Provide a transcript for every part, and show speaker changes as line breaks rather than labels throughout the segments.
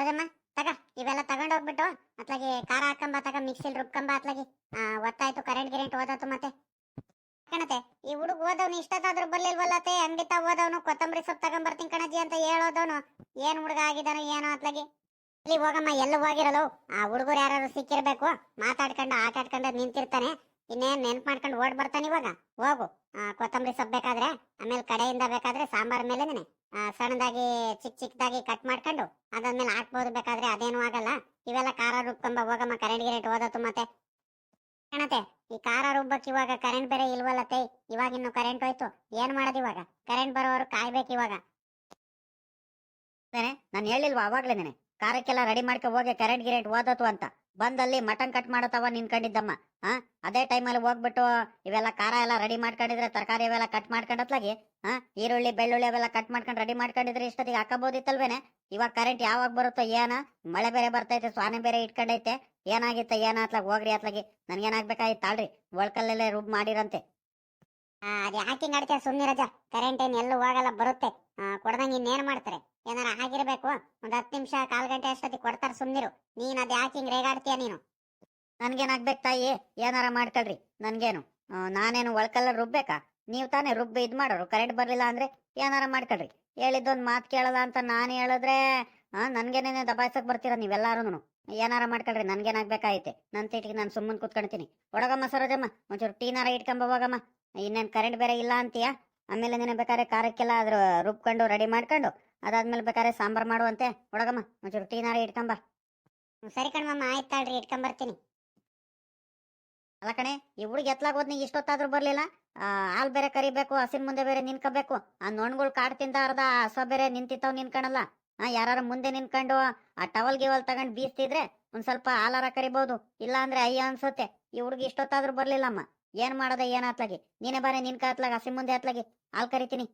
ಸರೋಜಮ್ಮ ತಗ. ಇವೆಲ್ಲ ತಗೊಂಡೋಗ್ಬಿಟ್ಟು ಅತ್ಲಾಗಿ ಖಾರ ಹಾಕಂಬ, ತಗ ಮಿಕ್ಸಿಲ್ ರುಬ್ಕಂಬ ಅತ್ಲಾಗಿ ಒತ್ತಾಯ್ತು ಕರೆಂಟ್ ಗಿರೆಂಟ್ ಓದಾತು ಮತ್ತೆ. ಕಣತೆ, ಈ ಹುಡುಗ ಓದವ್ನು ಇಷ್ಟದಾದ್ರೂ ಬರ್ಲಿಲ್ವಲ್ಲತೆ ಅಂಗಿತ ಓದವನು, ಕೊತ್ತಂಬರಿ ಸೊಪ್ಪು ತಗೊಂಬರ್ತೀನಿ ಕಣಜಿ ಅಂತ ಹೇಳೋದವನು. ಏನ್ ಹುಡುಗ ಆಗಿದಾನೋ ಏನೋ ಅತ್ಲಾಗಿ. ಇಲ್ಲಿ ಹೋಗಮ್ಮ, ಎಲ್ಲ ಹೋಗಿರಲು ಆ ಹುಡುಗರು ಯಾರು ಸಿಕ್ಕಿರ್ಬೇಕು? ಮಾತಾಡ್ಕೊಂಡು, ಆಟ ಆಡ್ಕೊಂಡು ನಿಂತಿರ್ತಾನೆ. ಇನ್ನೇನ್ ನೆನ್ಪ್ ಮಾಡ್ಕೊಂಡು ಓಡ್ ಬರ್ತಾನೆ ಇವಾಗ? ಹೋಗು. ಕೊತ್ತಂಬರಿ ಸೊಪ್ಪು ಬೇಕಾದ್ರೆ, ಆಮೇಲೆ ಕಡೆಯಿಂದ ಬೇಕಾದ್ರೆ ಸಾಂಬಾರ್ ಮೇಲೆನೆ. ಸಣ್ಣದಾಗಿ ಚಿಕ್ಕ ಚಿಕ್ಕದಾಗಿ ಕಟ್ ಮಾಡ್ಕೊಂಡು ಅದಾದ್ಮೇಲೆ ಹಾಕ್ಬೋದು. ಬೇಕಾದ್ರೆ ಅದೇನು ಆಗಲ್ಲ. ಇವೆಲ್ಲ ಖಾರ ರುಬ್ಕೊಂಬ ಹೋಗಮ್ಮ. ಕರೆಂಟ್ ಗಿರೆಂಟ್ ಓದತ್ತು ಮತ್ತೆ. ಕಣತೆ ಈ ಖಾರ ರುಬ್ಬಕ್ ಇವಾಗ ಕರೆಂಟ್ ಬೇರೆ ಇಲ್ವಲ್ಲ ತೈ. ಇವಾಗ ಇನ್ನು ಕರೆಂಟ್ ಹೋಯ್ತು. ಏನ್ ಮಾಡೋದು ಇವಾಗ? ಕರೆಂಟ್ ಬರೋರು ಕಾಯ್ಬೇಕು ಇವಾಗ.
ನಾನು ಹೇಳಿಲ್ವಾ ಅವಾಗ್ಲೇನೆ. ಖಾರಕ್ಕೆಲ್ಲ ರೆಡಿ ಮಾಡ್ಕೊ ಹೋಗಿ ಕರೆಂಟ್ ಗಿರೆಂಟ್ ಓದತ್ತು ಅಂತ. ಬಂದಲ್ಲಿ ಮಟನ್ ಕಟ್ ಮಾಡತ್ತವ ನಿನ್ಕೊಂಡಿದ್ದಮ್ಮ ಹಾ ಅದೇ ಟೈಮಲ್ಲಿ ಹೋಗ್ಬಿಟ್ಟು ಇವೆಲ್ಲ ಖಾರ ಎಲ್ಲ ರೆಡಿ ಮಾಡ್ಕೊಂಡಿದ್ರೆ, ತರಕಾರಿ ಇವೆಲ್ಲ ಕಟ್ ಮಾಡ್ಕೊಂಡತ್ಲಾಗಿ ಹಾ ಈರುಳ್ಳಿ, ಬೆಳ್ಳುಳ್ಳಿ ಅವೆಲ್ಲ ಕಟ್ ಮಾಡ್ಕೊಂಡು ರೆಡಿ ಮಾಡ್ಕೊಂಡಿದ್ರೆ ಇಷ್ಟೊತ್ತಿಗೆ ಹಾಕಬೋದಿತ್ತಲ್ವೇನೆ ಇವಾಗ ಕರೆಂಟ್ ಯಾವಾಗ ಬರುತ್ತೋ ಏನ? ಮಳೆ ಬೇರೆ ಬರ್ತೈತೆ, ಸ್ವಾನೆ ಬೇರೆ ಇಟ್ಕೊಂಡೈತೆ. ಏನಾಗಿತ್ತ ಏನ ಅತ್ಲಾಗ ಹೋಗ್ರಿ ಅತ್ಲಾಗಿ. ನನ್ಗೇನಾಗ್ಬೇಕಾಗಿತ್ತು ತಾಳ್ರಿ, ಒಳ್ಕಲ್ಲಲ್ಲೇ ರುಬ್ ಮಾಡಿರಂತೆ.
ಅದ್ ಯಾಕೆ ಹಿಂಗ್ ಸುಮ್ಮನೆ ರಜ ಕರೆಂಟ್ ಏನು ಎಲ್ಲೂ ಹೋಗಲ್ಲ ಬರುತ್ತೆ. ಆ, ಇನ್ನೇನು ಮಾಡ್ತಾರೆ? ಏನಾರ ಆಗಿರ್ಬೇಕು? ಒಂದ್ ಹತ್ತು ನಿಮಿಷ ಕಾಲ್ ಗಂಟೆ ಅಷ್ಟೊತ್ತಿಗೆ ಕೊಡ್ತಾರೆ ಸುಮ್ಮನಿರು ನೀನ್ ಅದ್ ಯಾಕೆ ಹಿಂಗೆ ರೇಗಾಡ್ತೀಯ ನೀನು?
ನನ್ಗೇನಾಗ್ಬೇಕು ತಾಯಿ? ಏನಾರ ಮಾಡ್ಕೊಳ್ರಿ ನನ್ಗೇನು. ನಾನೇನು ಒಳ್ಕಲ್ಲ ರುಬ್ಬೇಕಾ? ನೀವು ತಾನೇ ರುಬ್ಬಿ ಇದ್ ಮಾಡೋರು. ಕರೆಂಟ್ ಬರಲಿಲ್ಲ ಅಂದ್ರೆ ಏನಾರ ಮಾಡ್ಕೊಳ್ರಿ. ಹೇಳಿದ್ದೊಂದ್ ಮಾತ್ ಕೇಳಲ್ಲ ಅಂತ ನಾನು ಹೇಳಿದ್ರೆ ನನ್ಗೇನೇನೆ ಬರ್ತೀರಾ ಬರ್ತೀರ ನೀವೆಲ್ಲಾರು ಏನಾರ ಮಾಡ್ಕೊಳ್ರಿ ನನ್ಗೇನಾಗ್ಬೇಕಾಯ್ತೆ ನನ್ ತಿಟ್ಟಿಗೆ ನಾನು ಸುಮ್ಮನೆ ಕುತ್ಕೊಂತೀನಿ ಒಡಗಮ್ಮ ಸರೋಜಮ್ಮ ಒಂಚೂರು ಟೀನಾರ ಇಟ್ಕೊಂಬ ಹೋಗಮ್ಮ. ಇನ್ನೇನ್ ಕರೆಂಟ್ ಬೇರೆ ಇಲ್ಲ ಅಂತೀಯ? ಆಮೇಲೆ ನೀನು ಬೇಕಾದ್ರೆ ಖಾರಕ್ಕೆಲ್ಲ ಅದ್ರ ರುಬ್ಕೊಂಡು ರೆಡಿ ಮಾಡ್ಕೊಂಡು ಅದಾದ್ಮೇಲೆ ಬೇಕಾದ್ರೆ ಸಾಂಬಾರ್ ಮಾಡುವಂತೆ. ಒಡಗಮ್ಮ ಒಂಚೂರು ಟೀನಾರ ಇಟ್ಕೊಂಬ.
ಸರಿ ಕಣ್ಮಮ್ಮ ಆಯ್ತು ತಾಳ್ರಿ ಇಟ್ಕೊಂಬರ್ತೀನಿ.
ಅಲ್ಲ ಕಣೆ, ಈ ಹುಡುಗಿ ಎತ್ಲಾಗ ಹೋದ್ನಿ, ಇಷ್ಟೊತ್ತಾದ್ರೂ ಬರ್ಲಿಲ್ಲ. ಹಾಲ್ ಬೇರೆ ಕರಿಬೇಕು, ಹಸಿನ ಮುಂದೆ ಬೇರೆ ನಿನ್ಕೋಬೇಕು ಆ ನೊಣ್ಗಳು ಕಾಡ್ ತಿಂದ ಅರ್ಧ ಹಸ ಬೇರೆ ನಿಂತಿತ್ತವ್ ನಿನ್ಕಣಲ್ಲ ಹಾ ಯಾರು ಮುಂದೆ ನಿನ್ಕೊಂಡು ಆ ಟವಲ್ ಗಿವಲ್ ತಗೊಂಡು ಬೀಸ್ತಿದ್ರೆ ಒಂದ್ ಸ್ವಲ್ಪ ಹಾಲಾರ ಕರಿಬಹುದು ಇಲ್ಲ ಅಂದ್ರೆ ಅಯ್ಯ ಅನ್ಸುತ್ತೆ. ಈ ಹುಡುಗಿ ಇಷ್ಟೊತ್ತಾದ್ರೂ ಬರ್ಲಿಲ್ಲಮ್ಮ. ಏನ್ ಮಾಡೋದ ಏನ್ ಆತ್ಲಾಗಿ ನೀನೇ ಬಾರೆ ನಿನ್ ಕತ್ಲಾಗ ಹಸಿ ಮುಂದೆ ಹತ್ಲಾಗಿ ಹಾಲ್ ಕರಿತೀನಿ.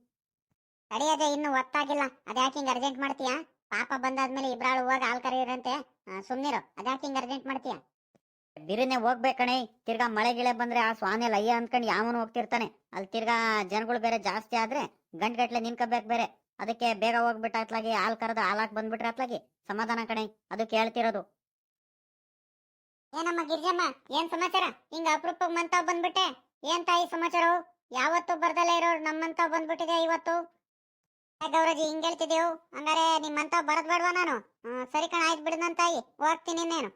ತಡಿಯದೆ ಇನ್ನು ಒತ್ತಾಗಿಲ್ಲ. ಅದ್ಯಾಕೆ ಹಿಂಗ್ ಅರ್ಜೆಂಟ್ ಮಾಡ್ತೀಯಾ? ಪಾಪ ಬಂದಾದ್ಮೇಲೆ ಇಬ್ರಾಳು ಹೋಗ ಹಾಲ್ ಕರೀರಂತೆ. ಸುಮ್ನಿರೋ. ಅದ್ಯಾಕೆ ಹಿಂಗ್ ಅರ್ಜೆಂಟ್ ಮಾಡ್ತೀಯ?
ಬಿರಿನೆ ಹೋಗ್ಬೇಕಣೆ ತಿರ್ಗಾ ಮಳೆ ಗಿಳೆ ಬಂದ್ರೆ ಆ ಸ್ವಾಮಿ ಅಯ್ಯ ಅನ್ಕೊಂಡು ಯಾವನು ಹೋಗ್ತಿರ್ತಾನೆ. ಅಲ್ಲಿ ತಿರ್ಗಾ ಜನಗಳು ಬೇರೆ ಜಾಸ್ತಿ ಆದ್ರೆ ಗಂಟ್ಗಟ್ಲೆ ನಿನ್ಕೋಬೇಕು ಬೇರೆ. ಅದಕ್ಕೆ ಬೇಗ ಹೋಗ್ಬಿಟ್ಟ ಹತ್ಲಾಗಿ ಹಾಲ್ ಕರೆದು ಹಾಲಾಕ್ ಬಂದ್ಬಿಟ್ರೆ ಅತ್ಲಾಗಿ. ಸಮಾಧಾನ ಕಣೆ. ಅದಕ್ಕೆ ಹೇಳ್ತಿರೋದು
ಏನಮ್ಮ ಗಿರ್ಜಮ್ಮ, ಏನ್ ಸಮಾಚಾರ? ಹಿಂಗ ಅಪರೂಪ ಮಂತಾವ್ ಬಂದ್ಬಿಟ್ಟೆ. ಏನ್ ತಾಯಿ ಸಮಾಚಾರ? ಯಾವತ್ತು ಬರ್ದಲ್ಲ ಇರೋರು ನಮ್ಮಂತಾವ್ ಬಂದ್ಬಿಟ್ಟಿದೆ ಇವತ್ತು. ಗೌರಜಿ, ಹಿಂಗ್ ಹೇಳ್ತಿದ್ದೇವು ಹಂಗಾರೆ ನಿಮ್ಮಂತಾವ್ ಬರದ್ ಬೇಡವಾ ನಾನು? ಸರಿ ಕಣ, ಆಯ್ತು ಬಿಡು ತಾಯಿ. ಹೋಗ್ತೀನಿ ಇನ್ನೇನು.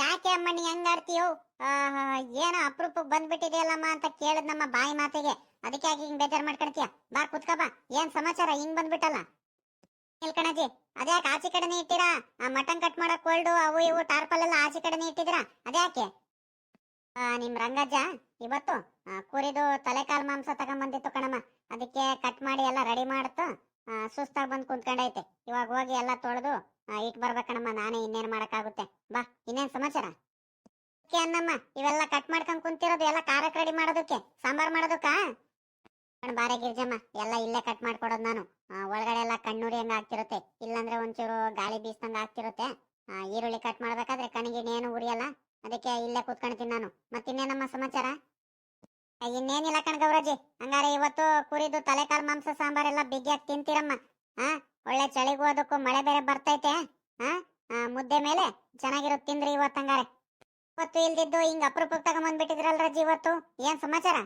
ಯಾಕೆ ಅಮ್ಮ ನೀ ಹೆಂಗಾಡ್ತೀಯೋ ಏನೋ ಅಪರೂಪಕ್ಕೆ ಬಂದ್ಬಿಟ್ಟಿದೆಯಲ್ಲಮ್ಮ ಅಂತ ಕೇಳದ್ ನಮ್ಮ ಬಾಯಿ ಮಾತಿಗೆ. ಅದಕ್ಕೆ ಹಿಂಗ್ ಬೇಜಾರ್ ಮಾಡ್ಕೊಳ್ತೀಯ? ಬಾ ಕುತ್ಕ ಬಾ. ಏನ್ ಸಮಾಚಾರ? ಹಿಂಗ್ ಬಂದ್ಬಿಟ್ಟಲ್ಲ. ನಿಲ್ಕಣಜಿ ಅದ್ಯಾಕೆ ಆಚೆ ಕಡೆನೇ ಇಟ್ಟಿರಾ? ಆ ಮಟನ್ ಕಟ್ ಮಾಡೋ ಕೋಲ್ಡು ಅವು ಇವು, ಟಾರ್ಪಲ್ ಎಲ್ಲ ಆಚೆ ಕಡೆನೇ ಇಟ್ಟಿದ್ದೀರಾ? ಅದ್ಯಾಕೆ? ನಿಮ್ ರಂಗಜ್ಜ, ಇವತ್ತು ಕುರಿದು ತಲೆಕಾಲ್ ಮಾಂಸ ತಗೊಂಬಂದಿತ್ತು ಕಣಮ್ಮ. ಅದಕ್ಕೆ ಕಟ್ ಮಾಡಿ ಎಲ್ಲ ರೆಡಿ ಮಾಡ್ತು ಸುಸ್ತಾಗಿ ಬಂದು ಕುಂತ್ಕೊಂಡೈತೆ. ಇವಾಗ ಹೋಗಿ ಎಲ್ಲ ತೊಳೆದು ಇಟ್ ಬರ್ಬೇಕಣಮ್ಮ ನಾನೇ ಇನ್ನೇನು ಮಾಡೋಕ್ಕಾಗುತ್ತೆ. ಬಾ, ಇನ್ನೇನು ಸಮಾಚಾರ? ಅನ್ನಮ್ಮ, ಇವೆಲ್ಲ ಕಟ್ ಮಾಡ್ಕೊಂಡು ಕುಂತಿರೋದು ಎಲ್ಲ ಖಾರಕ್ಕೆ ರೆಡಿ ಮಾಡೋದಕ್ಕೆ? ಸಾಂಬಾರ್ ಮಾಡೋದಕ್ಕ? ಕಣ್ ಬಾರೆ ಎಲ್ಲ ಇಲ್ಲೇ ಕಟ್ ಮಾಡ್ಕೊಡೋದು ನಾನು. ಒಳಗಡೆ ಎಲ್ಲ ಕಣ್ಣುರಿ ಹಂಗ ಆಗ್ತಿರುತ್ತೆ. ಇಲ್ಲಾಂದ್ರೆ ಒಂಚೂರು ಗಾಳಿ ಬೀಸ್ದಂಗ ಆಗ್ತಿರುತ್ತೆ. ಈರುಳ್ಳಿ ಕಟ್ ಮಾಡ್ಬೇಕಾದ್ರೆ ಕಣ್ಣಿಗೆ ಇನ್ನೇನು ಉರಿಯಲ್ಲ. ಅದಕ್ಕೆ ಇಲ್ಲೇ ಕೂತ್ಕೊಂಡ್ತೀನಿ ನಾನು. ಮತ್ತಿನ್ನೇನಮ್ಮ ಸಮಾಚಾರ? ಇನ್ನೇನಿಲ್ಲ ಕಣ್ ಗೌರಜಿ ಹಂಗಾರೆ ಇವತ್ತು ಕುರಿದು ತಲೆಕಾಲ್ ಮಾಂಸ ಸಾಂಬಾರ್ ಸಾಂಬಾರೆಲ್ಲ ಬಿಗಿಯಾಗಿ ತಿಂತೀರಮ್ಮ. ಹಾ ಒಳ್ಳೆ ಚಳಿಗೂ ಅದಕ್ಕೂ ಮಳೆ ಬೇರೆ ಬರ್ತೈತೆ. ಹಾ ಮುದ್ದೆ ಮೇಲೆ ಚೆನ್ನಾಗಿರೋದು ತಿಂದ್ರಿ ಇವತ್ತು ಹಂಗಾರೆ. ಇವತ್ತು ಇಲ್ದಿದ್ದು ಹಿಂಗ ಅಪರೂಪಕ್ಕೆ ತಗೊಂಬಂದ್ಬಿಟ್ಟಿದ್ರಲ್ ರಜಿ ಇವತ್ತು? ಏನ್ ಸಮಾಚಾರ?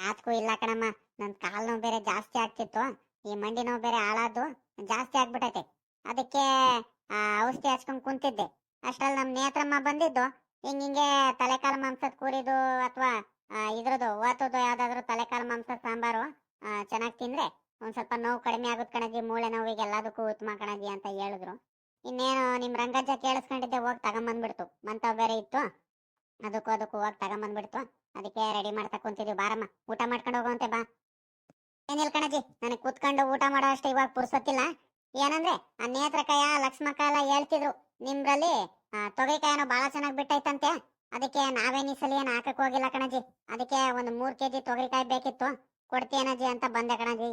ಆತ್ಕೂ ಇಲ್ಲ ಕಣಮ್ಮ. ನನ್ ಕಾಲ್ ನೋವು ಬೇರೆ ಜಾಸ್ತಿ ಆಗ್ತಿತ್ತು. ಈ ಮಂಡಿ ನೋವು ಬೇರೆ ಹಾಳಾದ್ದು ಜಾಸ್ತಿ ಆಗ್ಬಿಟ್ಟೈತೆ ಅದಕ್ಕೆ, ಆ, ಔಷಧಿ ಹಚ್ಕೊಂಡ್ ಕುಂತಿದ್ದೆ. ಅಷ್ಟ್ರಲ್ಲಿ ನಮ್ ನೇತ್ರಮ್ಮ ಬಂದಿದ್ದು. ಹಿಂಗ್ ಹಿಂಗೆ ತಲೆಕಾಲ ಮಾಂಸದ ಕೂರಿದು ಅಥವಾ ಇದ್ರದ್ದು ಓತದ್ದು ಯಾವ್ದಾದ್ರು ತಲೆಕಾಲ ಮಾಂಸದ ಸಾಂಬಾರು ಚೆನ್ನಾಗಿ ತಿಂದ್ರೆ ಒಂದ್ ಸ್ವಲ್ಪ ನೋವು ಕಡಿಮೆ ಆಗುತ್ತೆ ಕಣಜಿ, ಮೂಳೆ ನೋವಿಗೆ ಎಲ್ಲದಕ್ಕೂ ಉತ್ತಮ ಕಣಜಿ ಅಂತ ಹೇಳಿದ್ರು. ಇನ್ನೇನು ನಿಮ್ ರಂಗಜ್ಜ ಕೇಳಿಸ್ಕೊಂಡಿದ್ದೆ ಹೋಗಿ ತಗೊಂಬಂದ್ಬಿಡ್ತು. ಮಂತವ್ ಬೇರೆ ಇತ್ತು. ಅದಕ್ಕೂ ಅದಕ್ಕೂ ಹೋಗಿ ತಗೊಂಬಂದ್ಬಿಡ್ತು. ಅದಕ್ಕೆ ರೆಡಿ ಮಾಡ್ತಾ ಕುಂತಿದ್ವಿ. ಬಾರಮ್ಮ, ಊಟ ಮಾಡ್ಕೊಂಡು ಹೋಗುವಂತೆ ಬಾ. ಏನಿಲ್ಲ ಕಣಜಿ ನನಗೆ ಕೂತ್ಕೊಂಡು ಊಟ ಮಾಡೋ ಅಷ್ಟು ಇವಾಗ ಪುರ್ಸೊತ್ತಿಲ್ಲ. ಏನಂದ್ರೆ ಆ ನೇತ್ರಕಾಯ ಲಕ್ಷ್ಮಕಾಯ ಎಲ್ಲ ಹೇಳ್ತಿದ್ರು. ನಿಮ್ರಲ್ಲಿ ತೊಗರಿಕಾಯನ ಬಹಳ ಚೆನ್ನಾಗಿ ಬಿಟ್ಟೈತಂತೆ. ಅದಕ್ಕೆ ನಾವೇನ್ ಈ ಸಲ ಏನ್ ಹಾಕಕ್ ಹೋಗಿಲ್ಲ ಕಣಜಿ ಅದಕ್ಕೆ ಒಂದು ಮೂರ್ ಕೆಜಿ ತೊಗರಿಕಾಯಿ ಬೇಕಿತ್ತು. ಕೊಡ್ತೀಯನಜಿ ಅಂತ ಬಂದೆ ಕಣಜಿ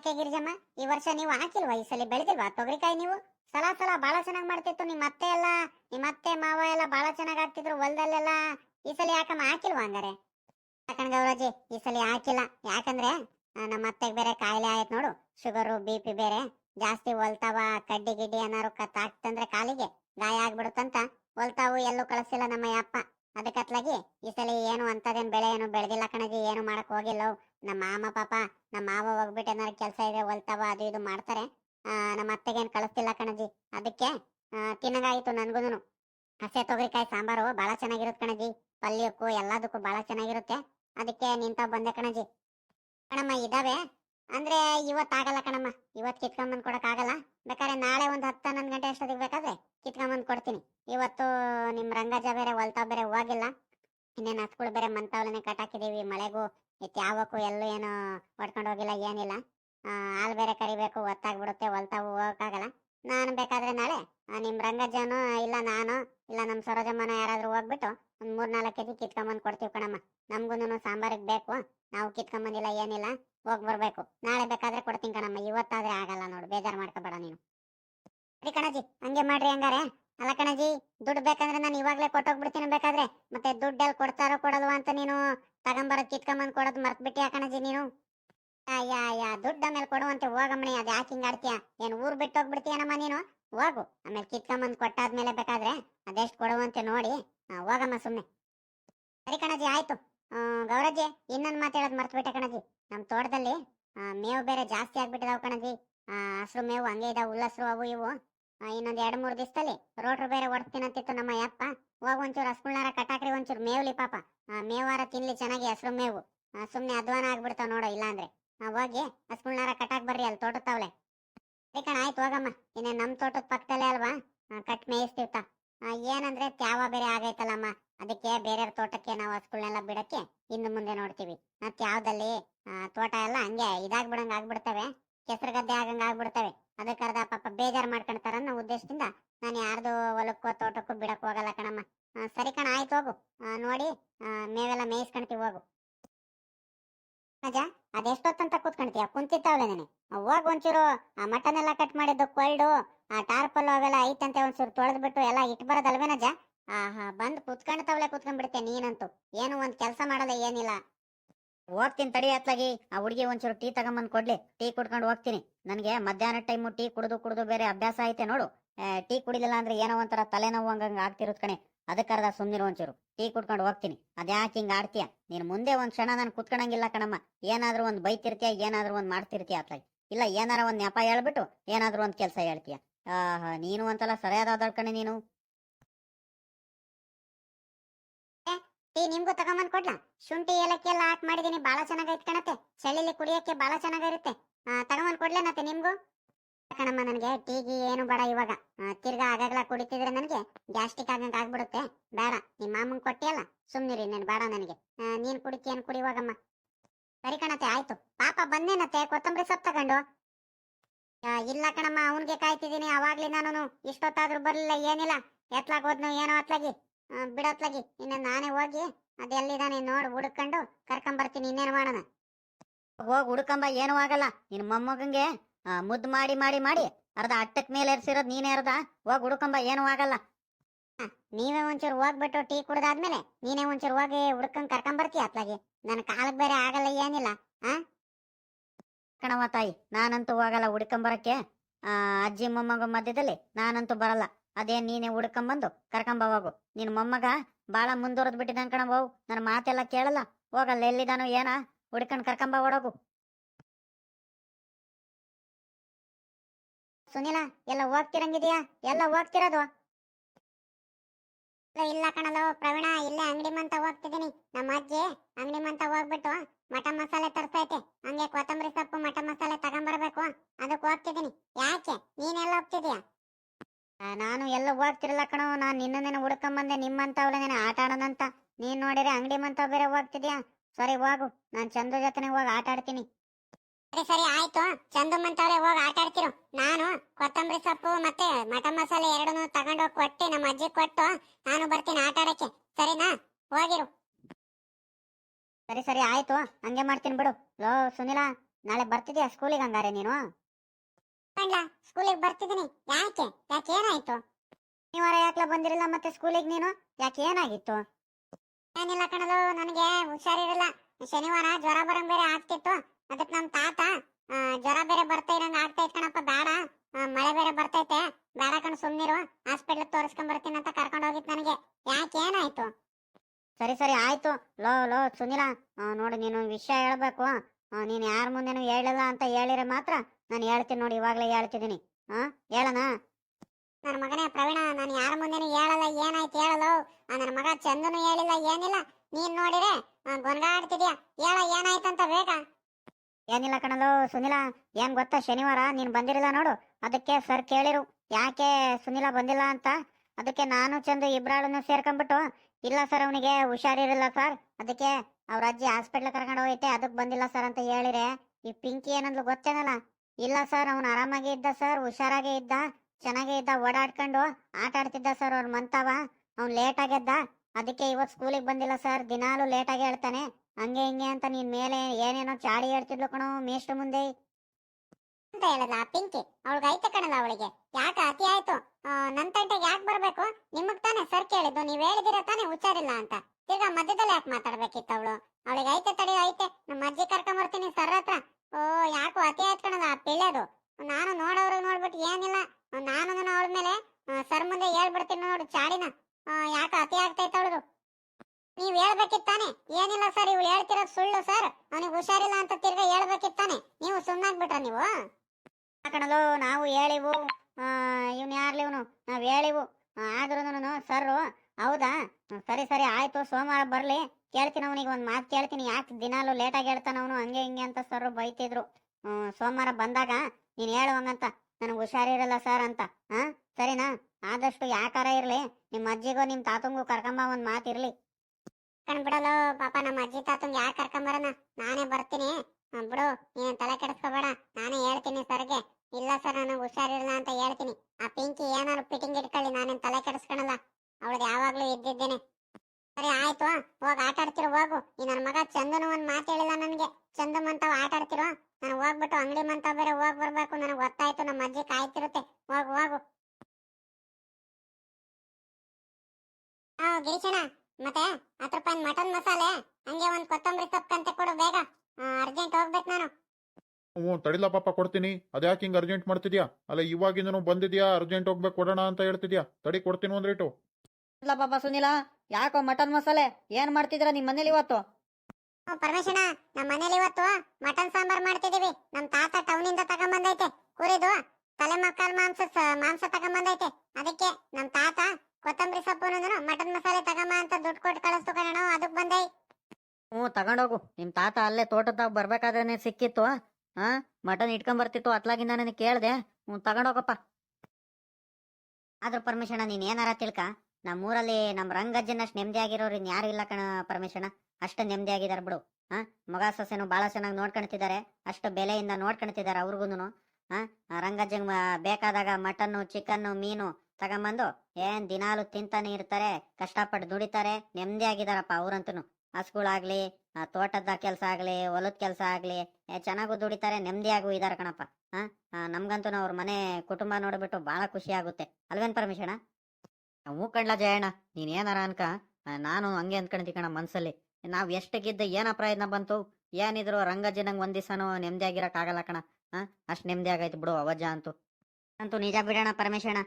ಗಿರಿಜಮ್ಮ, ಈ ವರ್ಷ ನೀವು ಹಾಕಿಲ್ವಾ? ಈ ಸಲ ಬೆಳೆದಿಲ್ವಾ ತೊಗರಿಕಾಯಿ ನೀವು? ಸಲ ಸಲ ಬಹಳ ಚೆನ್ನಾಗಿ ಮಾಡ್ತಿತ್ತು. ನಿಮ್ಮ ಅತ್ತೆ ಎಲ್ಲ ನಿಮ್ಮ ಅತ್ತೆ ಮಾವ ಎಲ್ಲ ಬಹಳ ಚೆನ್ನಾಗಿ ಹಾಕ್ತಿದ್ರು ಹೊಲದಲ್ಲೆಲ್ಲ. ಈ ಸಲ ಯಾಕಮ್ಮ ಹಾಕಿಲ್ವಾ ಹಂಗಾರೆ ಯಾಕಂದ್ ಗೌರಜಿ ಈ ಸಲ ಹಾಕಿಲ್ಲ. ಯಾಕಂದ್ರೆ ನಮ್ಮ ಅತ್ತೆಗೆ ಬೇರೆ ಕಾಯಿಲೆ ಆಯ್ತು ನೋಡು. ಶುಗರು, ಬಿ ಪಿ ಬೇರೆ ಜಾಸ್ತಿ ಹೊಲ್ತಾವ ಕಡ್ಡಿ ಗಿಡ್ಡಿ ಏನಾರು ಕತ್ ಹಾಕ್ತಂದ್ರೆ ಕಾಲಿಗೆ ಗಾಯ ಆಗ್ಬಿಡುತ್ತಂತ ಹೊಲ್ತಾವು ಎಲ್ಲೂ ಕಳಿಸಿಲ್ಲ ನಮ್ಮ ಅಪ್ಪ. ಅದಕ್ಕತ್ಲಾಗಿ ಈ ಸಲ ಏನು ಅಂತದೇನ್ ಬೆಳೆ ಏನು ಬೆಳೆದಿಲ್ಲ ಕಣಜಿ, ಏನು ಮಾಡಕ್ ಹೋಗಿಲ್ಲ ನಮ್ಮ ಮಾಮ ಪಾಪ, ನಮ್ಮ ಮಾವ ಹೋಗ್ಬಿಟ್ಟು ಏನಾರು ಕೆಲಸ ಇದೆ ಹೊಲ್ತಾವ ಅದು ಇದು ಮಾಡ್ತಾರೆ. ನಮ್ಮ ಏನು ಕಳಿಸ್ತಿಲ್ಲ ಕಣಜಿ. ಅದಕ್ಕೆ ತಿನ್ನಗಾಯ್ತು ನನ್ಗೂನು ಹಸೆ ತೊಗರಿಕಾಯಿ ಸಾಂಬಾರು ಬಹಳ ಚೆನ್ನಾಗಿರುತ್ತೆ ಕಣಜಿ. ಪಲ್ಯಕ್ಕೂ ಎಲ್ಲದಕ್ಕೂ ಬಹಳ ಚೆನ್ನಾಗಿರುತ್ತೆ. ಅದಕ್ಕೆ ನಿಂತ ಬಂದೆ ಕಣಜಿ ಕಣಮ್ಮ, ಇದಾವೆ? ಅಂದ್ರೆ ಇವತ್ತಾಗಲ್ಲ ಕಣಮ್ಮ. ಇವತ್ ಕಿತ್ಕೊಂಬಂದ್ ಕೊಡಕ್ ಆಗಲ್ಲ ಬೇಕಾದ್ರೆ ನಾಳೆ ಒಂದ್ ಹತ್ತು ಹನ್ನೊಂದು ಗಂಟೆ ಅಷ್ಟೊತ್ತಿಗೆ ಬೇಕಾದ್ರೆ ಕಿತ್ಕೊಂಬಂದ್ ಕೊಡ್ತೀನಿ. ಇವತ್ತು ನಿಮ್ ರಂಗಜ ಬೇರೆ ಹೊಲ್ತಾವ್ ಬೇರೆ ಹೋಗಿಲ್ಲ. ಇನ್ನೇನ್ ಹತ್ಕೊಳ್ ಬೇರೆ ಮಂತಾವಲನೆ ಕಟಾಕಿದೀವಿ ಮಳೆಗೂ ಯಾವಕ್ಕೂ ಎಲ್ಲೂ ಏನು ಹೊಡ್ಕೊಂಡು ಹೋಗಿಲ್ಲ, ಏನಿಲ್ಲ. ಹಾಲ್ ಬೇರೆ ಕರಿಬೇಕು ಒತ್ತಾಗ್ಬಿಡುತ್ತೆ ಹೊಲ್ತಾವು ಹೋಗಕ್ಕಾಗಲ್ಲ. ನಾನು ಬೇಕಾದ್ರೆ ನಾಳೆ ಆ, ನಿಮ್ ರಂಗಜ್ಜನು ಇಲ್ಲ ನಾನು ಇಲ್ಲ ನಮ್ಮ ಸರೋಜಮ್ಮನ ಯಾರಾದ್ರೂ ಹೋಗ್ಬಿಟ್ಟು ಒಂದು ಮೂರು ನಾಲ್ಕು ಕೆಜಿ ಕಿತ್ಕೊಂಬಂದು ಕೊಡ್ತೀವಿ ಕಣಮ್ಮ. ನಮ್ಗೂನು ಸಾಂಬಾರಿಗೆ ಬೇಕು ನಾವು ಕಿತ್ಕೊಂಬಂದಿಲ್ಲ ಏನಿಲ್ಲ ಹೋಗಿ ಬರಬೇಕು. ನಾಳೆ ಬೇಕಾದ್ರೆ ಕೊಡ್ತೀನಿ ಕಣಮ್ಮ ಇವತ್ತಾದ್ರೆ ಆಗಲ್ಲ ನೋಡು ಬೇಜಾರ್ ಮಾಡ್ಕೋಬೇಡ ನೀನು. ಸರಿ ಕಣಜಿ ಹಂಗೆ ಮಾಡ್ರಿ ಹಂಗಾರೆ. ಅಲ್ಲ ಕಣಜಿ ದುಡ್ಡು ಬೇಕಂದ್ರೆ ನಾನು ಇವಾಗ್ಲೇ ಕೊಟ್ಟೋಗ್ಬಿಡ್ತೀನಿ ಬೇಕಾದ್ರೆ. ಮತ್ತೆ ದುಡ್ಡು ಎಲ್ಲಿ ಕೊಡ್ತಾರೋ ಕೊಡಲ್ವಾ ಅಂತ ನೀನು ತಗೊಂಬರೋದು ಕಿತ್ಕೊಂಬಂದು ಕೊಡೋದು ಮರ್ತ್ ಬಿಟ್ಟಿಯಾ ಕಣಜಿ ನೀನು ಅಯ್ಯ ಅಯ್ಯ ದುಡ್ಡು ಆಮೇಲೆ ಕೊಡುವಂತೆ ಹೋಗಮ್ಮಣಿ ಅದು ಯಾಕೆ ಹಿಂಗೆ ಆಡ್ತೀಯ ಏನು ಊರ್ ಬಿಟ್ಟು ಹೋಗ್ಬಿಡ್ತೀಯನಮ್ಮ ನೀನು? ಹೋಗು. ಆಮೇಲೆ ಕಿತ್ಕೊಂಬಂದ್ ಕೊಟ್ಟಾದ್ಮೇಲೆ ಬೇಕಾದ್ರೆ ಅದೆಷ್ಟು ಕೊಡುವಂತೆ ನೋಡಿ ಹೋಗಮ್ಮ ಸುಮ್ಮನೆ ಸರಿ ಕಣಜಿ, ಆಯ್ತು. ಗೌರಜ್ಜಿ, ಇನ್ನೊಂದು ಮಾತಾಡೋದು ಮರ್ತ್ಬಿಟ್ಟೆ ಕಣಜಿ. ನಮ್ಮ ತೋಟದಲ್ಲಿ ಮೇವು ಬೇರೆ ಜಾಸ್ತಿ ಆಗ್ಬಿಟ್ಟಿದಾವ್ ಕಣಜಿ. ಹಸಿರು ಮೇವು ಹಂಗೆ ಇದಾವೆ, ಹುಲ್ಲಸ್ರು ಅವು ಇವು. ಇನ್ನೊಂದು ಎರಡು ಮೂರು ದಿವಸದಲ್ಲಿ ರೋಟ್ರು ಬೇರೆ ಹೊಡ್ತೀನಂತಿತ್ತು ನಮ್ಮ ಯಪ್ಪ ಹೋಗ್ ಒಂಚೂರು ಹಸ್ಗುಳ್ನಾರ ಕಟಾಕ್ರಿ ಒಂಚೂರು ಮೇವ್ಲಿ ಪಾಪ. ಮೇವಾರ ತಿನ್ಲಿ ಚೆನ್ನಾಗಿ ಹಸಿರು ಮೇವು. ಸುಮ್ಮನೆ ಅಧ್ವಾನ ಆಗ್ಬಿಡ್ತಾವ ನೋಡೋ ಇಲ್ಲಾಂದ್ರೆ. ಹೋಗಿ ಹಸ್ಗುಳ್ನಾರ ಕಟಾಕ್ ಬರ್ರಿ, ಅಲ್ಲಿ ತೋಟದ ತಾವ್ಲೆ. ಸರಿ ಕಣ ಆಯ್ತು ಹೋಗಮ್ಮ. ಇನ್ನೇ ನಮ್ ತೋಟದ ಪಕ್ಕದಲ್ಲೇ ಅಲ್ವಾ? ಕಟ್ ಮೇಯಿಸ್ತೀವ್ತ. ಏನಂದ್ರೆ ತ್ಯಾವ ಬೇರೆ ಆಗೈತಲ್ಲಮ್ಮ. ಅದಕ್ಕೆ ಬೇರೆ ತೋಟಕ್ಕೆ ನಾವು ಹಸ್ಗಳನ್ನೆಲ್ಲ ಬಿಡಕ್ಕೆ ಇನ್ನು ಮುಂದೆ ನೋಡ್ತೀವಿ. ತ್ಯಾವದಲ್ಲಿ ತೋಟ ಎಲ್ಲ ಹಂಗೆ ಇದಾಗ್ಬಿಡಂಗ್ ಆಗ್ಬಿಡ್ತವೆ. ಕೆಸರು ಗದ್ದೆ ಆಗಂಗ ಆಗ್ಬಿಡ್ತವೆ. ಅದಕ್ಕೆ ಅರ್ಧ ಪಾಪ ಬೇಜಾರ್ ಮಾಡ್ಕೊಂತಾರ ಅನ್ನೋ ಉದ್ದೇಶದಿಂದ ನಾನು ಯಾರ್ದು ಹೊಲಕ್ಕೋ ತೋಟಕ್ಕೂ ಬಿಡಕ್ ಹೋಗಲ್ಲ ಕಣಮ್ಮ. ಸರಿ ಕಣ, ಆಯ್ತು ಹೋಗು. ನೋಡಿ ಮೇವೆಲ್ಲ ಮೇಯಿಸ್ಕೊಂತೀವಿ, ಹೋಗು. ಅಜ್ಜ, ಅದೆಷ್ಟೊತ್ತಂತ ಕೂತ್ಕೊಂತೀಯ ಕುಂತಿತ್ತಾವಲೆ ನೆನೆ ಅವಾಗ ಒಂಚೂರು ಆ ಮಟನ್ ಎಲ್ಲ ಕಟ್ ಮಾಡಿದ್ದು ಕೊಲ್ಡು ಆ ಟಾರ್ಪಲ್ ಅವೆಲ್ಲ ಐತಂತೆ ಒಂಚೂರು ತೊಳೆದ್ಬಿಟ್ಟು ಎಲ್ಲ ಇಟ್ ಬರೋದಲ್ವೇನಜ್ಜ ಆಹಾ, ಬಂದ್ ಕುತ್ಕೊಂಡ್ತಾವಲೆ ಕುತ್ಕೊಂಡ್ಬಿಡ್ತೆ ನೀನಂತೂ. ಏನು ಒಂದ್ ಕೆಲಸ ಮಾಡಲ್ಲ ಏನಿಲ್ಲ.
ಹೋಗ್ತೀನಿ ತಡಿ ಅತ್ಲಾಗಿ. ಆ ಹುಡುಗಿ ಒಂಚೂರು ಟೀ ತಗೊಂಬಂದು ಕೊಡ್ಲಿ. ಟೀ ಕುಡ್ಕೊಂಡು ಹೋಗ್ತೀನಿ. ನನಗೆ ಮಧ್ಯಾಹ್ನ ಟೈಮು ಟೀ ಕುಡಿದು ಕುಡಿದು ಬೇರೆ ಅಭ್ಯಾಸ ಐತೆ ನೋಡು. ಟೀ ಕುಡಿಲಿಲ್ಲ ಅಂದ್ರೆ ಏನೋ ಒಂಥರ ತಲೆನೋವು ಹಂಗಂಗೆ ಆಗ್ತಿರೋದು ಕಣೆ. ಅದಕ್ಕರ್ಧ ಸುಮ್ನಿರು ಒಂಚೂರು. ಟೀ ಕುಟ್ಕೊಂಡು ಹೋಗ್ತೀನಿ. ಅದ್ಯಾಕೆ ಹಿಂಗ್ ಆಡ್ತೀಯ? ನೀನ್ ಮುಂದೆ ಒಂದ್ ಕ್ಷಣ ನಾನು ಕುತ್ಕೊಳಂಗಿಲ್ಲ ಕಣಮ್ಮ. ಏನಾದ್ರು ಒಂದ್ ಬೈತಿರ್ತೀಯ, ಏನಾದರೂ ಒಂದ್ ಮಾಡ್ತಿರ್ತೀಯ ಅತ್ಲಾಗಿ ಇಲ್ಲ, ಏನಾರ ಒಂದ್ ನೆಪ ಹೇಳ್ಬಿಟ್ಟು ಏನಾದರೂ ಒಂದ್ ಕೆಲಸ ಹೇಳ್ತೀಯ. ಆಹಾ, ನೀನು ಅಂತಲ್ಲ ಸರಿಯಾದ ಕಣೆ ನೀನು.
ಟೀ ನಿಮ್ಗೂ ತಗೊಂಬಂದ್ ಕೊಡ್ಲಾ? ಶುಂಠಿ, ಏಲಕ್ಕಿ ಎಲ್ಲ ಹಾಕಿ ಮಾಡಿದೀನಿ. ಬಾಳ ಚೆನ್ನಾಗೈತ್ ಕಣತೆ ಚಳಿಲಿ ಕುಡಿಯಕ್ಕೆ ಬಾಳ ಚೆನ್ನಾಗಿರುತ್ತೆ. ತಗೊಂಬಂದ್ ಕೊಡ್ಲೇನತ್ತೆ ನಿಮ್ಗೂ? ಕಣಮ್ಮ, ನನಗೆ ಟೀಗಿ ಏನು ಬೇಡ ಇವಾಗ. ತಿರ್ಗಾ ಆಗಾಗ್ಲ ಕುಡಿತಿದ್ರೆ ನನಗೆ ಗ್ಯಾಸ್ಟ್ರಿಕ್ ಆಗಂಗ್ ಆಗ್ಬಿಡುತ್ತೆ. ಬೇಡ ನಿಮ್ಮ ಮಾಮನ್ ಕೊಟ್ಟಿಯಲ್ಲ, ಸುಮ್ನಿರಿ ನಾನು ಬೇಡ ನನಗೆ. ನೀನು ಕುಡಿತೀಯನ್ ಕುಡಿಯುವಾಗಮ್ಮ ಸರಿ ಕಣತೆ ಆಯ್ತು. ಪಾಪ ಬಂದೇನತ್ತೆ, ಕೊತ್ತಂಬರಿ ಸೊಪ್ಪು ತಗೊಂಡು. ಇಲ್ಲ ಕಣಮ್ಮ, ಅವನ್ಗೆ ಕಾಯ್ತಿದ್ದೀನಿ, ಅವಾಗ್ಲಿ ನಾನು ಇಷ್ಟೊತ್ತಾದ್ರೂ ಬರ್ಲಿಲ್ಲ, ಏನಿಲ್ಲ. ಎತ್ಲಾಗ್ ಹೋದ್ನು, ಏನೋ ಅತ್ಲಾಗಿ. ಬಿಡತ್ಲಾಗಿ ಇನ್ನು ನಾನೇ ಹೋಗಿ ಅದೆಲ್ಲಿದಾನೆ ನೋಡ್, ಹುಡುಕೊಂಡು ಕರ್ಕೊಂಬರ್ತೀನಿ, ಇನ್ನೇನು ಮಾಡೋಣ.
ಹೋಗ್ ಹುಡ್ಕಂಬ, ಏನೂ ಆಗಲ್ಲ. ನಿನ್ ಮೊಮ್ಮಗಂಗೆ ಮುದ್ದು ಮಾಡಿ ಮಾಡಿ ಮಾಡಿ. ಅರ್ಧ ಅಟ್ಟಕ್ ಮೇಲೆ ಎರ್ಸಿರೋದ್ ನೀನೇ ಅರ್ಧ. ಹೋಗ್ ಹುಡ್ಕಂಬ, ಏನೂ ಆಗಲ್ಲ.
ನೀವೇ ಒಂಚೂರು ಹೋಗ್ಬಿಟ್ಟು ಟೀ ಕುಡ್ದಾದ್ಮೇಲೆ ನೀನೇ ಒಂಚೂರು ಹೋಗಿ ಹುಡ್ಕೊಂಡ್ ಕರ್ಕೊಂಬರ್ತೀಯ ಅತ್ಲಾಗಿ? ನನ್ನ ಕಾಲಕ್ ಬೇರೆ ಆಗಲ್ಲ, ಏನಿಲ್ಲ
ಕಣವ ತಾಯಿ, ನಾನಂತೂ ಹೋಗಲ್ಲ ಹುಡ್ಕೊಂಬರಕ್ಕೆ ಆ, ಅಜ್ಜಿ, ಮೊಮ್ಮಗ ಮಧ್ಯದಲ್ಲಿ ನಾನಂತೂ ಬರಲ್ಲ. ಅದೇ ನೀನೇ ಹುಡ್ಕೊಂಬಂದು ಕರ್ಕೊಂಬ ಹೋಗು. ನಿನ್ ಮೊಮ್ಮಗ ಬಾಳ ಮುಂದುವರೆದ್ ಬಿಟ್ಟಿದ್ದಾನ ಕಣವ ನನ್ನ ಮಾತೆಲ್ಲ ಕೇಳಲ್ಲ. ಹೋಗಲ್ಲ, ಎಲ್ಲಿದಾನು ಏನ. ಹುಡ್ಕೊಂಡ್ ಕರ್ಕೊಂಬ ಓಡೋಗು.
ಸುನಿಲ ಎಲ್ಲ ಹೋಗ್ತಿರಂಗಿದ್ಯಾ? ಎಲ್ಲ ಹೋಗ್ತಿರೋದು? ಇಲ್ಲ, ಕಣಲು ಪ್ರವೀಣ ಇಲ್ಲೇ ಅಂಗಡಿ ಮಂತ ಹೋಗ್ತಿದ್ದೀನಿ. ನಮ್ಮ ಅಜ್ಜಿ ಅಂಗಡಿ ಮಂತ ಹೋಗ್ಬಿಟ್ಟು ಮಟನ್ ಮಸಾಲೆ ತರ್ಸೈತೆ. ಹಂಗೆ ಕೊತ್ತಂಬರಿ ಸೊಪ್ಪು ಮಟನ್ ಮಸಾಲೆ ತಗೊಂಡ್ಬರ್ಬೇಕು ಅದಕ್ಕೆ ಹೋಗ್ತಿದ್ದೀನಿ. ಯಾಕೆ? ನೀನೆಲ್ಲ ಹೋಗ್ತಿದ್ಯಾ
ನಾನು ಎಲ್ಲ ಹೋಗ್ತಿರಲ್ಲ ಕಣೋ. ನಾನು ನಿನ್ನನ್ನೇನು ಹುಡ್ಕೊಂಬಂದೆ ನಿಮ್ಮಂತ ನಾನು ಆಟ ಆಡೋದಂತ? ನೀನ್ ನೋಡಿದ್ರೆ ಅಂಗಡಿ ಮಂತ ಬೇರೆ ಹೋಗ್ತಿದ್ಯಾ? ಸರಿ ಹೋಗು. ನಾನ್ ಚಂದ್ರ ಜೊತೆನೆ ಹೋಗಿ ಆಟ ಆಡ್ತೀನಿ.
ಸರಿ ಸರಿ ಆಯ್ತು. ಚಂದು ಮಂತವ್ರೆ ಹೋಗಿ ಆಟ ಆಡ್ತಿರು ನಾನು ಕೊತ್ತಂಬರಿ ಸೊಪ್ಪು ಮತ್ತೆ ಮಟನ್ ಮಸಾಲೆ ಎರಡನ್ನೂ ತಗೊಂಡೋಗಿ ಕೊಟ್ಟು ನಮ್ಮ ಅಜ್ಜಿ ಕೊಟ್ಟು ನಾನು ಬರ್ತೀನಿ ಆಟ ಆಡಕ್ಕೆ ಸರಿನಾ? ಹೋಗಿರು.
ಸರಿ ಸರಿ ಆಯ್ತು. ಹಂಗೆ ಮಾಡ್ತೀನಿ ಬಿಡು. ಲೋ ಸುನಿಲ ನಾಳೆ ಬರ್ತಿದ್ಯಾ ಸ್ಕೂಲಿಗೆ ಹಂಗಾರೆ ನೀನು?
ಸ್ಕೂಲಿಗೆ ಬರ್ತಿದ್ದೀನಿ. ಯಾಕೆ? ಯಾಕೆ ಏನಾಯ್ತು?
ಶನಿವಾರ ಯಾಕೆ ಬಂದಿರಲಿಲ್ಲ ಮತ್ತೆ ಸ್ಕೂಲಿಗೆ ನೀನು? ಯಾಕೆ ಏನಾಗಿತ್ತು?
ಏನಿಲ್ಲ ಕಣಲು ನನಗೆ ಹುಷಾರಿರಲ್ಲ. ಶನಿವಾರ ಜ್ವರ ಬರಂಗ್ ಬೇರೆ ಆಗ್ತಿತ್ತು. ಅದಕ್ಕೆ ನಮ್ಮ ತಾತ ಜ್ವರ ಬೇರೆ ಬರ್ತಾ ಇರಂಗ ಆಗ್ತಾ ಇತ್ತು ಕಣಪ್ಪ ಬೇಡ. ಮಳೆ ಬೇರೆ ಬರ್ತೈತೆ. ಬೇಡ ಕಣ್ ಸುಮ್ಮನಿರು ಹಾಸ್ಪಿಟ್ಲ್ ತೋರಿಸ್ಕೊಂಡ್ ಬರ್ತೀನಿ ಅಂತ ಕರ್ಕೊಂಡು ಹೋಗಿತ್ತು ನನಗೆ. ಯಾಕೆ ಏನಾಯ್ತು?
ಸರಿ ಸರಿ ಆಯ್ತು. ಲೋ ಲೋ ಸುನಿಲ ನೋಡಿ ನೀನು ವಿಷಯ ಹೇಳ್ಬೇಕು. ನೀನು ಯಾರ ಮುಂದೆನೂ ಹೇಳಿಲ್ಲ ಅಂತ ಹೇಳಿದ್ರೆ ಮಾತ್ರ ನಾನು ಹೇಳ್ತೀನಿ ನೋಡಿ ಇವಾಗಲೇ ಹೇಳ್ತಿದ್ದೀನಿ. ಹಾ ಹೇಳನಾ
ನನ್ನ ಮಗನೇ ಪ್ರವೀಣ ನಾನು ಯಾರ ಮುಂದೆನೂ ಹೇಳಲ್ಲ ಏನಾಯ್ತು ಹೇಳಲು? ನನ್ನ ಮಗ ಚಂದನು ಹೇಳಿಲ್ಲ ಏನಿಲ್ಲ. ನೀನ್ ನೋಡಿರೆ ಆ, ಹೇಳ ಏನಾಯ್ತಂತ ಬೇಗ.
ಏನಿಲ್ಲ ಕಣಲು ಸುನಿಲ, ಏನ್ ಗೊತ್ತಾ ಶನಿವಾರ? ನೀನ್ ಬಂದಿರಲಿಲ್ಲ ನೋಡು. ಅದಕ್ಕೆ ಸರ್ ಕೇಳಿರು, ಯಾಕೆ ಸುನಿಲ ಬಂದಿಲ್ಲ ಅಂತ? ಅದಕ್ಕೆ ನಾನು ಚಂದು ಇಬ್ರಾಳನ್ನು ಸೇರ್ಕೊಂಡ್ಬಿಟ್ಟು, ಇಲ್ಲ ಸರ್ ಅವನಿಗೆ ಹುಷಾರಿರಲಿಲ್ಲ ಸರ್. ಅದಕ್ಕೆ ಅವ್ರ ಅಜ್ಜಿ ಹಾಸ್ಪಿಟ್ಲ್ ಕರ್ಕೊಂಡು ಹೋಗೈತೆ ಅದಕ್ಕೆ ಬಂದಿಲ್ಲ ಸರ್ ಅಂತ ಹೇಳಿರೆ. ಈ ಪಿಂಕಿ ಏನಂದ್ಲು ಗೊತ್ತೇನಲ್ಲ? ಇಲ್ಲ ಸರ್, ಅವ್ನು ಆರಾಮಾಗಿ ಇದ್ದ ಸರ್, ಹುಷಾರಾಗಿ ಇದ್ದ, ಚೆನ್ನಾಗೇ ಇದ್ದ, ಓಡಾಡ್ಕೊಂಡು ಆಟ ಆಡ್ತಿದ್ದ ಸರ್ ಅವ್ರ ಮಂತವ. ಅವ್ನು ಲೇಟ್ ಆಗ್ಯದ್ದ ಅದಕ್ಕೆ ಇವತ್ತು ಸ್ಕೂಲಿಗೆ ಬಂದಿಲ್ಲ ಸರ್, ದಿನಾಲು ಲೇಟಾಗಿ ಹೇಳ್ತಾನೆ. ಹಂಗೆ ಹಿಂಗೆ ಅಂತ ನಿನ್ ಮೇಲೆ ಏನೇನೋ ಚಾಡಿ ಹೇಳ್ತಿದ್ಲು ಕಣೋ, ಮೇಷ್ಟ್ರ ಮುಂದೆ.
ಅಂತ ಹೇಳಲ್ಲ ಆ ಪಿಂಕಿ. ಅವಳಿಗೆ ಐತೆ ಕಣಲ್ಲ ಅವಳಿಗೆ. ಯಾಕೆ? ಅತಿ ಆಯ್ತು. ನನ್ ತಂಟೆಗೆ ಯಾಕೆ ಬರ್ಬೇಕು? ನಿಮಗ್ ತಾನೇ ಸರ್ ಕೇಳಿದ್ದು, ನೀವ್ ಹೇಳಿದಿರ ತಾನೇ ಹುಷಾರಿಲ್ಲ ಅಂತ. ತಿರ್ಗಾ ಮಧ್ಯದಲ್ಲಿ ಯಾಕೆ ಮಾತಾಡ್ಬೇಕಿತ್ತು ಅವಳು? ಅವಳಿಗೆ ಐತೆ ತಡಿ ಐತೆ ನಮ್ಮ ಅಜ್ಜಿ ಕರ್ಕೊಂಡ್ ಬರ್ತೀನಿ ಸರ್ ಹತ್ರ. ಓ, ಯಾಕೋ ಅತಿ ಆಯ್ತು ಕಣಲ್ಲ ಆ ಪಿಳ್ಳೆದು. ನಾನು ನೋಡೋರು ನೋಡ್ಬಿಟ್ಟು ಏನಿಲ್ಲ. ನಾನು ಅವಳ ಮೇಲೆ ಸರ್ ಮುಂದೆ ಹೇಳ್ಬಿಡ್ತೀನಿ ನೋಡು ಚಾಡಿನ. ಯಾಕೆ ಅತಿ ಆಗ್ತೈತೆ ಅವಳದು? ನೀವ್ ಹೇಳ್ಬೇಕಿತ್ತಾನೆ? ಏನಿಲ್ಲ ಸರ್, ಇವ್ಳು ಹೇಳ್ತಿರೋದು ಸುಳ್ಳು ಸರ್. ಅವನಿಗೆ ಹುಷಾರಿಲ್ಲ ಅಂತ ತಿರ್ಗಾ ಹೇಳ್ಬೇಕಿತ್ತಾನೆ. ನೀವು ಸುಮ್ಮನಾಗ್ಬಿಟ್ರ ನೀವು?
ಕಣಲು ನಾವು ಹೇಳಿವು. ಇವ್ನು ಯಾರ್ಲಿ ಇವನು? ನಾವು ಹೇಳಿವು. ಆದ್ರೂನು ಸರ್ ಹೌದಾ? ಸರಿ ಸರಿ, ಆಯ್ತು, ಸೋಮವಾರ ಬರ್ಲಿ. ಕೇಳ್ತೀನಿ ಅವನಿಗೆ ಒಂದ್ ಮಾತು ಕೇಳ್ತೀನಿ. ಯಾಕೆ ದಿನಾಲು ಲೇಟಾಗಿ ಹೇಳ್ತಾನ ಅವನು? ಹಂಗೆ ಹಿಂಗೆ ಅಂತ ಸರ್ ಬೈತಿದ್ರು. ಸೋಮವಾರ ಬಂದಾಗ ನೀನ್ ಹೇಳುವಂಗಂತ. ನನಗೆ ಹುಷಾರಿರಲ್ಲ ಸರ್ ಅಂತ. ಹಾಂ, ಸರಿನಾ? ಆದಷ್ಟು ಯಾಕಾರ ಇರ್ಲಿ. ನಿಮ್ಮ ಅಜ್ಜಿಗೂ ನಿಮ್ ತಾತಂಗೂ ಕರ್ಕೊಂಬ ಒಂದ್ ಮಾತಿರ್ಲಿ
ಕಣ್ಬಿಡಲು ಪಾಪ ನಮ್ಮ ಅಜ್ಜಿ ತಾತಂಗ್ ಯಾಕೆ ಬರೋಣ ನಾನೇ ಬರ್ತೀನಿ. ಬಿಡು. ನೀನ್ ತಲೆ ಕೆಡಿಸ್ಕೋಬೇಡ. ನಾನೇ ಹೇಳ್ತೀನಿ ಸರ್ಗೆ. ಇಲ್ಲ ಸರ್, ನನಗೆ ಹುಷಾರಿಲ್ಲ ಅಂತ ಹೇಳ್ತೀನಿ. ಆ ಪಿಂಕಿ ಏನಾದ್ರು ಫಿಟ್ಟಿಂಗ್ ಇಟ್ಕೊಳ್ಳಿ. ನಾನೇನ್ ತಲೆ ಕೆಡಿಸ್ಕೊಳಲ್ಲ. ಅವಳಿಗೆ ಯಾವಾಗ್ಲೂ ಇದ್ದಿದ್ದೇನೆ. ಸರಿ, ಆಯ್ತು. ಹೋಗ್, ಆಟ ಆಡ್ತಿರೋ, ಹೋಗು. ಈ ನನ್ನ ಮಗ ಚಂದನು ಒಂದ್ ಮಾತು ಹೇಳಿಲ್ಲ ನನ್ಗೆ. ಚಂದು ಮಂತಾವ್ ಆಟ ನಾನು ಹೋಗ್ಬಿಟ್ಟು ಅಂಗಡಿ ಮಂತಾವ್ ಬೇರೆ ಹೋಗ್ ಬರ್ಬೇಕು. ನನಗೆ ಗೊತ್ತಾಯ್ತು. ನಮ್ಮ ಅಜ್ಜಿ ಕಾಯ್ತಿರುತ್ತೆ. ಹೋಗು ಹೋಗು. ಗಿರೀಶಣ್ಣ. ಮತ್ತೆ ಹತ್ತು ರೂಪಾಯಿ ಮಟನ್ ಮಸಾಲೆ? ಹಂಗೆ ಒಂದ್ ಕೊತ್ತಂಬರಿ ಸೊಪ್ಪು ಅಂತ ಕೊಡು ಬೇಗ. ಅರ್ಜೆಂಟ್ ಹೋಗ್ಬೇಕು ನಾನು.
ಹ್ಞೂ ತಡಿಲ ಪಾಪ ಕೊಡ್ತೀನಿ. ಅದ್ಯಾಕೆ ಹಿಂಗೆ ಅರ್ಜೆಂಟ್ ಮಾಡ್ತಿದ್ಯಾ? ಅಲ್ಲ ಇವಾಗಿಂದನು ಬಂದಿದ್ಯಾ? ಅರ್ಜೆಂಟ್ ಹೋಗ್ಬೇಕು ಕೊಡೋಣ ಅಂತ ಹೇಳ್ತಿದ್ಯಾ? ತಡಿ ಕೊಡ್ತೀನಿ ಒಂದ್ ರೇಟು
ಇಲ್ಲ ಪಾಪ ಸುನಿಲ ಯಾಕೋ ಮಟನ್ ಮಸಾಲೆ? ಏನ್ ಮಾಡ್ತಿದ್ರ ನಿಮ್ ಮನೇಲಿ ಇವತ್ತು?
ಹ್ಞೂ ಪರಮೇಶಣ್ಣ ನಮ್ಮ ಮನೇಲಿ ಇವತ್ತು ಮಟನ್ ಸಾಂಬಾರ್ ಮಾಡ್ತಿದೀವಿ ನಮ್ ತಾತ ಟೌನಿಂದ ತಗೊಂಬಂದೈತೆ ಕುರಿದು. ತಲೆ ಮಕ್ಕಳ ಮಾಂಸ ಮಾಂಸ ತಗೊಂಬಂದೈತೆ. ಅದಕ್ಕೆ ನಮ್ ತಾತ ಕೊತ್ತಂಬರಿ ಸೊಪ್ಪು ಮಟನ್ ಮಸಾಲೆ ತಗಮ್ಮ ಅಂತ ದುಡ್ಡು ಕೊಟ್ಟು ಕಳಿಸ್ತು ಕಣ ಅದಕ್ಕೆ ಬಂದೆ.
ಹ್ಞೂ, ತಗೊಂಡೋಗು. ನಿಮ್ ತಾತ ಅಲ್ಲೇ ತೋಟದಾಗ ಬರ್ಬೇಕಾದ್ರೆ ಸಿಕ್ಕಿತ್ತು ಹಾ ಮಟನ್ ಇಟ್ಕೊಂಡ್ ಬರ್ತಿತ್ತು ಅತ್ಲಾಗಿಂದ ನನಗೆ ಕೇಳ್ದೆ. ಹ್ಞೂ, ತಗೊಂಡೋಗಪ್ಪ. ಆದ್ರೂ ಪರಮೇಶಣ್ಣ ನೀನು ಏನಾರ ತಿಳ್ಕ. ನಮ್ಮೂರಲ್ಲಿ ನಮ್ಮ ರಂಗಜ್ಜನ ಅಷ್ಟು ನೆಮ್ಮದಿ ಆಗಿರೋರು ಯಾರು ಇಲ್ಲ ಕಣ ಪರಮೇಶಣ್ಣ ಅಷ್ಟು ನೆಮ್ಮದಿ ಆಗಿದಾರೆ ಬಿಡು ಹಾ ಮಗ ಸೊಸೆನು ಭಾಳ ಚೆನ್ನಾಗಿ ನೋಡ್ಕೊಳ್ತಿದ್ದಾರೆ ಅಷ್ಟು ಬೆಲೆಯಿಂದ ನೋಡ್ಕೊಳ್ತಿದ್ದಾರೆ ಅವ್ರಿಗೂನು ಹಾ ರಂಗಜ್ಜಂಗ್ ಬೇಕಾದಾಗ ಮಟನ್ನು, ಚಿಕನ್ನು, ಮೀನು ತಗೊಂಬಂದು ಏನ್ ದಿನಾಲು ತಿಂತಾನೆ ಇರ್ತಾರೆ ಕಷ್ಟಪಟ್ಟು ದುಡಿತಾರೆ ನೆಮ್ಮದಿ ಆಗಿದಾರಪ್ಪ ಅವ್ರಂತೂ ಹಸುಗಳಾಗ್ಲಿ ತೋಟದ ಕೆಲಸ ಆಗ್ಲಿ ಹೊಲದ ಕೆಲಸ ಆಗ್ಲಿ ಚೆನ್ನಾಗೂ ದುಡಿತಾರೆ ನೆಮ್ಮದಿಯಾಗೂ ಇದಾರೆ ಕಣಪ್ಪ. ಹಾ ಆ, ನಮ್ಗಂತೂ ಅವ್ರ ಮನೆ ಕುಟುಂಬ ನೋಡ್ಬಿಟ್ಟು ಬಹಳ ಖುಷಿ ಆಗುತ್ತೆ. ಅಲ್ವೇನ್ ಪರಮೇಶಣ್ಣ ಅವು ಕಣ್ಲ ಜಯಣ್ಣ ನೀನ್ ಏನಾರ ಅನ್ಕ ನಾನು ಹಂಗೆ ಅನ್ಕೊಂಡಿ ಕಣ ಮನ್ಸಲ್ಲಿ. ನಾವ್ ಎಷ್ಟಕ್ಕಿದ್ದ ಏನ ಪ್ರಯತ್ನ ಬಂತು? ಏನಿದ್ರು ರಂಗಜ್ಜನಂಗ್ ಒಂದ್ ದಿವಸನೂ ನೆಮ್ಮದಿ ಆಗಿರಕ್ ಆಗಲ್ಲ ಕಣ ಹಾ ಅಷ್ಟ್ ನೆಮ್ಮದಿ ಆಗೈತೆ ಬಿಡು ಅವಜ್ಜ ಅಂತೂ. ಅಂತೂ ನಿಜ ಬಿಡೋಣ ಪರಮೇಶಣ್ಣ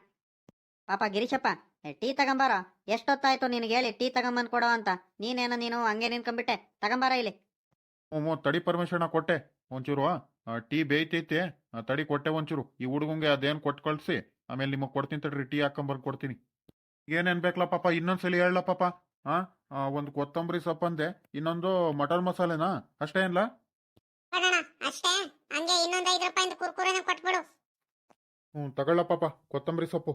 ಪಾಪ ಗಿರೀಶಪ್ಪ ಏ, ಟೀ ತಗೊಂಬಾರ? ಎಷ್ಟೊತ್ತಾಯ್ತು ನಿನಗೆ ಹೇಳಿ ಟೀ ತಗೊಂಬಂದ್ ಕೊಡೋ ಅಂತ. ನೀನೇನ ನೀನು ಹಂಗೆ ನಿನ್ಕೊಂಬಿಟ್ಟೆ ತಗೊಂಬಾರ ಇಲ್ಲಿ.
ಹ್ಞೂ ತಡಿ ಪರ್ಮಿಷನ್ ಕೊಟ್ಟೆ ಒಂಚೂರು. ಟೀ ಬೇಯ್ತೈತೆ ತಡಿ ಕೊಟ್ಟೆ ಒಂಚೂರು. ಈ ಹುಡುಗಂಗೆ ಅದೇನು ಕೊಟ್ಟು ಕಳಿಸಿ ಆಮೇಲೆ ನಿಮಗೆ ಕೊಡ್ತೀನಿ ತಡ್ರಿ ಟೀ ಹಾಕೊಂಬರ್ದು ಕೊಡ್ತೀನಿ. ಏನೇನು ಬೇಕಲ್ಲ ಪಾಪ ಇನ್ನೊಂದ್ಸಲಿ ಹೇಳಲ್ಲ ಪಾಪ? ಹಾ ಒಂದು ಕೊತ್ತಂಬರಿ ಸೊಪ್ಪಂದೆ ಇನ್ನೊಂದು ಮಟನ್ ಮಸಾಲೆನಾ? ಅಷ್ಟೇ ಏನ್ಲ?
ಅಷ್ಟೇ. ಹಂಗೆ ಇನ್ನೊಂದ್ ಐದು ರೂಪಾಯಿಂದ ಕುರ್ಕುರೆನ ಕೊಟ್ಬಿಡು.
ಹ್ಞೂ ತಗೊಳ್ಳ ಪಾಪ ಕೊತ್ತಂಬರಿ ಸೊಪ್ಪು.